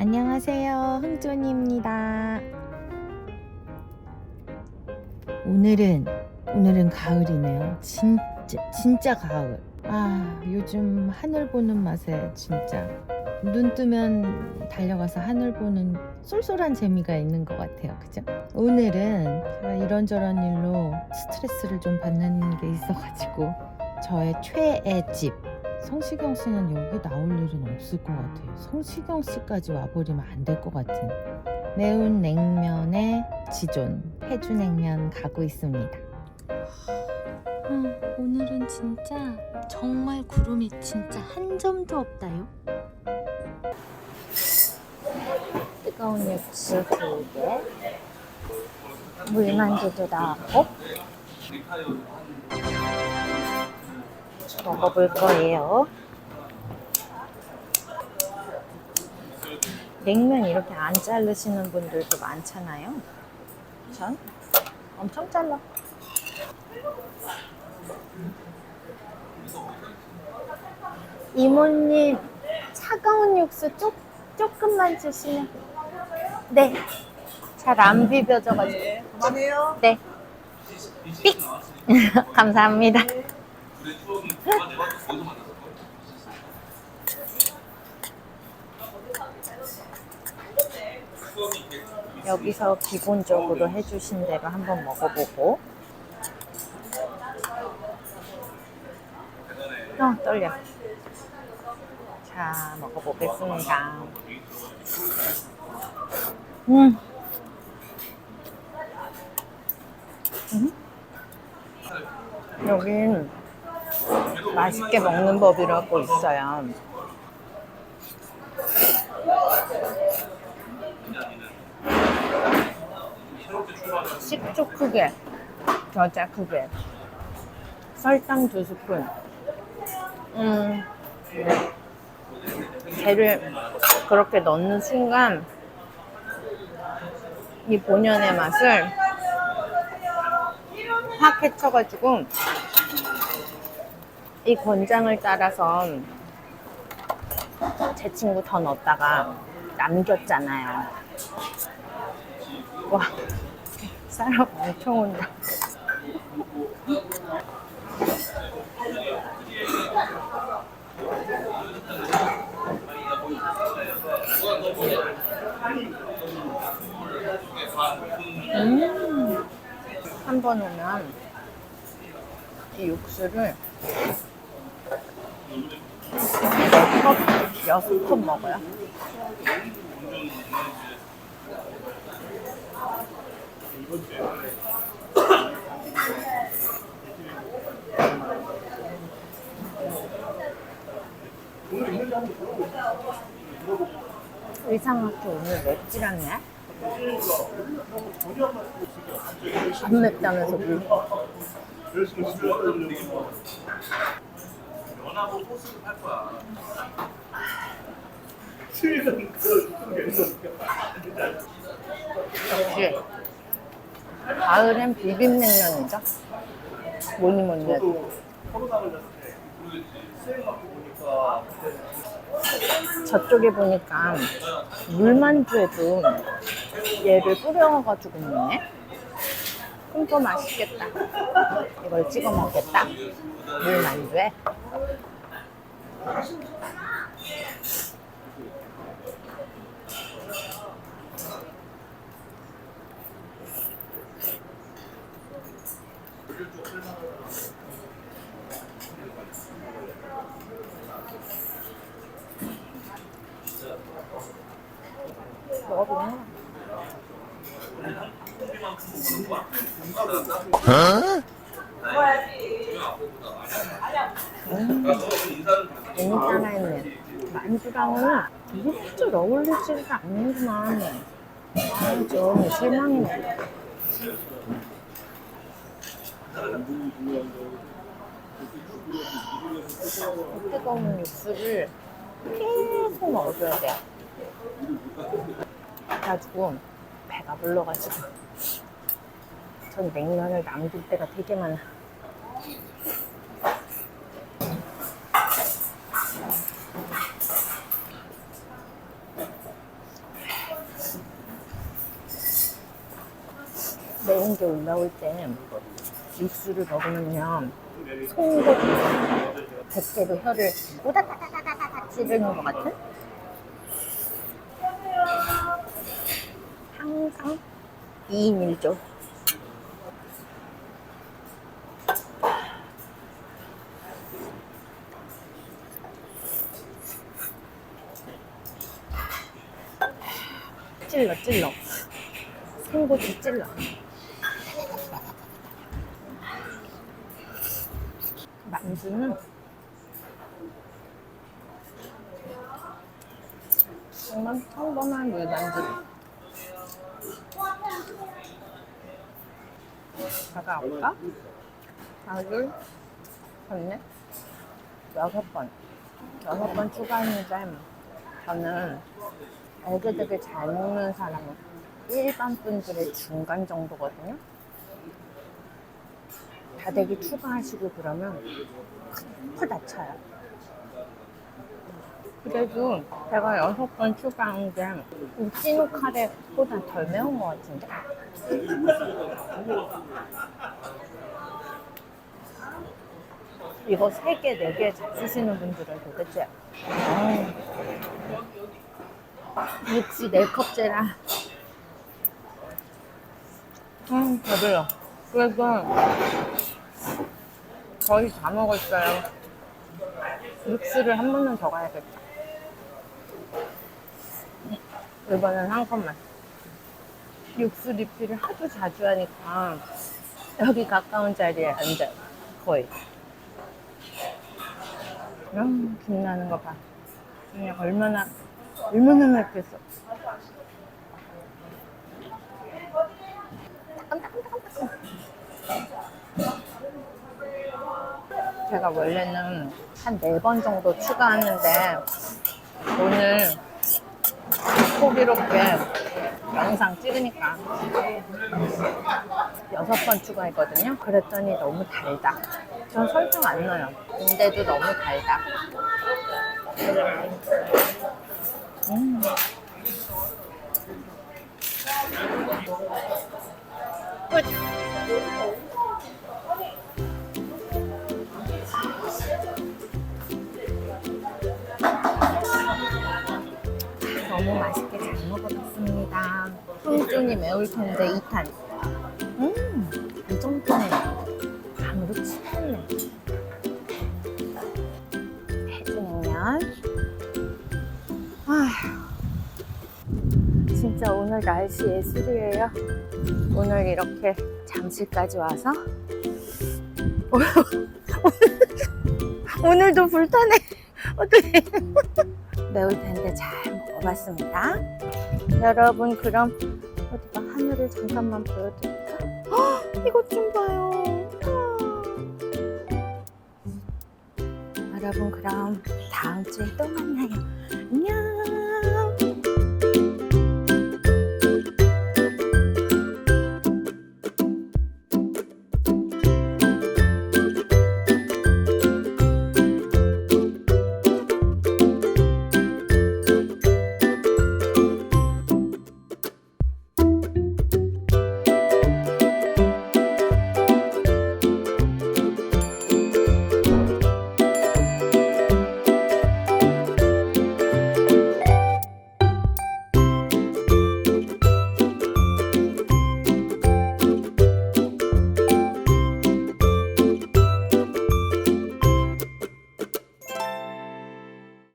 안녕하세요. 흥존입니다. 오늘은 오늘은 가을이네요. 진짜 진짜 가을. 아, 요즘 하늘 보는 맛에 진짜 눈 뜨면 달려가서 하늘 보는 쏠쏠한 재미가 있는 것 같아요. 그죠? 오늘은 제가 이런저런 일로 스트레스를 좀 받는 게 있어가지고 저의 최애 집 성시경 씨는 여기 나올 일은 없을 것 같아요. 성시경 씨까지 와버리면 안 될 것 같은 매운 냉면의 지존 해주 냉면 가고 있습니다. 음, 오늘은 진짜 정말 구름이 진짜 한 점도 없다요. 뜨거운 육수 두 개, 물만두도 나왔고 먹어볼 거예요. 냉면 이렇게 안 자르시는 분들도 많잖아요. 전 엄청 잘라. 이모님 차가운 육수 조, 조금만 주시면 네. 잘 안 비벼져가지고. 그만해요. 네. 삑! 감사합니다. 여기서 기본적으로 해주신 대로 한번 먹어보고. 어, 떨려. 자, 먹어보겠습니다. 음. 음. 여긴 맛있게 먹는 법이라고 있어요. 식초 크게, 겨자 크게, 설탕 두 스푼. 음, 걔를 그렇게 넣는 순간 이 본연의 맛을 확 해쳐가지고 이 권장을 따라서 제 친구 더 넣었다가 남겼잖아요. 와, 사람 엄청 온다. 음, 한 번 오면 이 육수를 몇 컵, 여섯 컵 먹어요. 의상학교 오늘 맵질 않네? 안 맵다면서 물. 연하고 소스를 할 거야. 역시 가을엔 비빔냉면이죠. 뭐니 뭐니 해도. 저도 코로나 걸렸을 때 수행 갖고 보니까 저쪽에 보니까 물만두에도 얘를 뿌려가지고 먹네. 그럼 더 맛있겠다. 이걸 찍어 먹겠다. 물만두에. 먹어보면 재밌잖아 했네. 만두랑은 무척 어울리지가 않는구만. 아, 좀 실망이네. 뜨거운 육수를 계속 먹어줘야 돼요. 그래가지고 배가 불러가지고 전 냉면을 남길 때가 되게 많아. 매운 게 올라올 때 육수를 먹으면요 송곳 백개도 혀를 우다다다다다다 찌르는 것 같은 항상 2인 1조 찔러 찔러. 송곳이 찔러. 만두는 정말 평범한 물만두. 다가올까? 둘 셋넷 여섯 번. 여섯 번 추가했는데 저는 애들 되게 잘 먹는 사람은 일반 분들의 중간 정도거든요. 다대기 추가하시고 그러면 큰 다쳐요. 그래도 제가 여섯 번 추가한 게 우찌누 카레보다 덜 매운 것 같은데? 이거 세 개, 네개 잡수시는 분들은 도대체 아우, 육수 네 컵째라. 음, 배불러. 그래서 거의 다 먹었어요. 육수를 한 번은 더 가야겠다. 이번엔 한 컵만. 육수 리필을 하도 자주 하니까 여기 가까운 자리에 앉아요. 거의. 음, 빛나는 거 봐. 그냥 얼마나, 얼마나 맵겠어. 제가 원래는 한 네 번 정도 추가하는데 오늘 호기롭게 영상 찍으니까 여섯 번 추가했거든요. 그랬더니 너무 달다. 전 설탕 안 넣어요. 근데도 너무 달다. 음. 끝. 너무 맛있게 잘 먹어봤습니다. 풍준이 매울 텐데 2탄. 진짜 오늘 날씨 예술이에요. 오늘 이렇게 잠실까지 와서 오늘도 불타네. 어떡해. 매울 텐데 잘 먹어봤습니다. 여러분 그럼 어디가 하늘을 잠깐만 보여드릴까? 헉, 이것 좀 봐요. 우와. 여러분 그럼 다음 주에 또 만나요. 안녕.